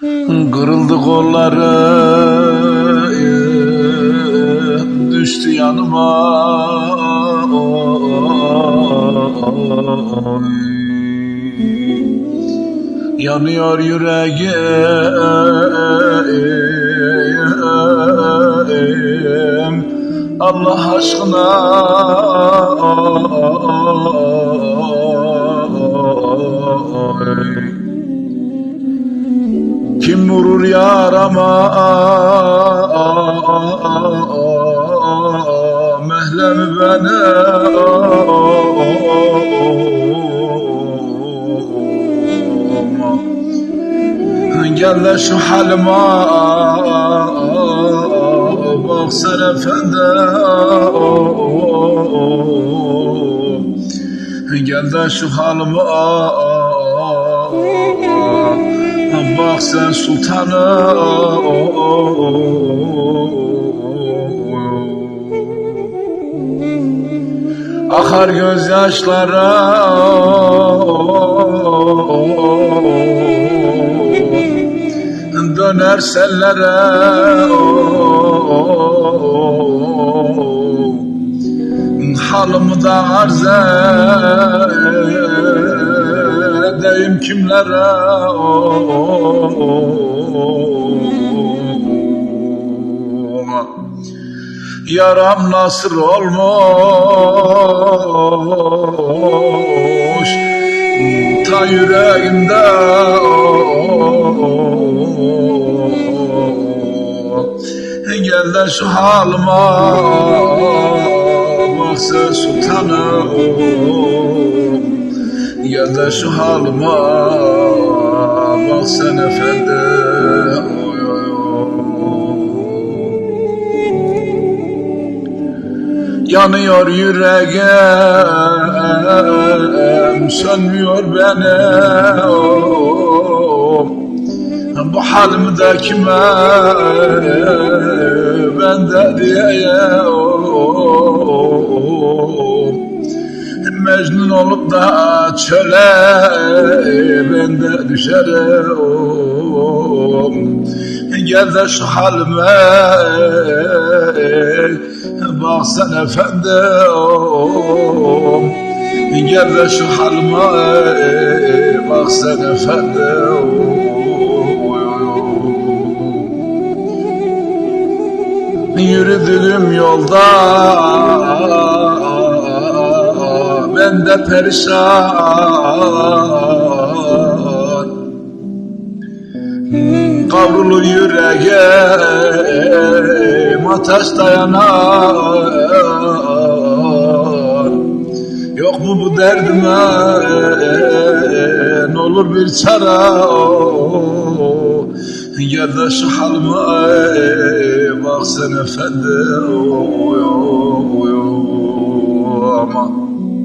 Kırıldı kolları Düştü yanıma. Yanıyor yüreğim Allah aşkına Kim vurur yarama? Mehlemi beni Gel de şu halime. Bak sen efendi. Gel de şu halime Bak sen sultanım Akar gözyaşları Döner sellere Halımı da arz edeyim kimlere Yaram nasıl olmuş. Ta yüreğimde Gel de şu halime Bak sen sultanım Gel de şu halime Bak sen efendi. Yanıyor yüreğim Sönmüyor benim Bu halimde kime Ben de diyeyim Mecnun olup da çöle Ben de düşerim. Gel de şu halime Bak sen efendim. Gel de şu halime Bak sen efendim. Yürüdüğüm yolda Ben de perişan Kavrulur yüreğim Ateş dayanar Yok mu bu derdime Ne olur bir çare Gel de şu halime Bak sen efendi oy, oy, oy, Aman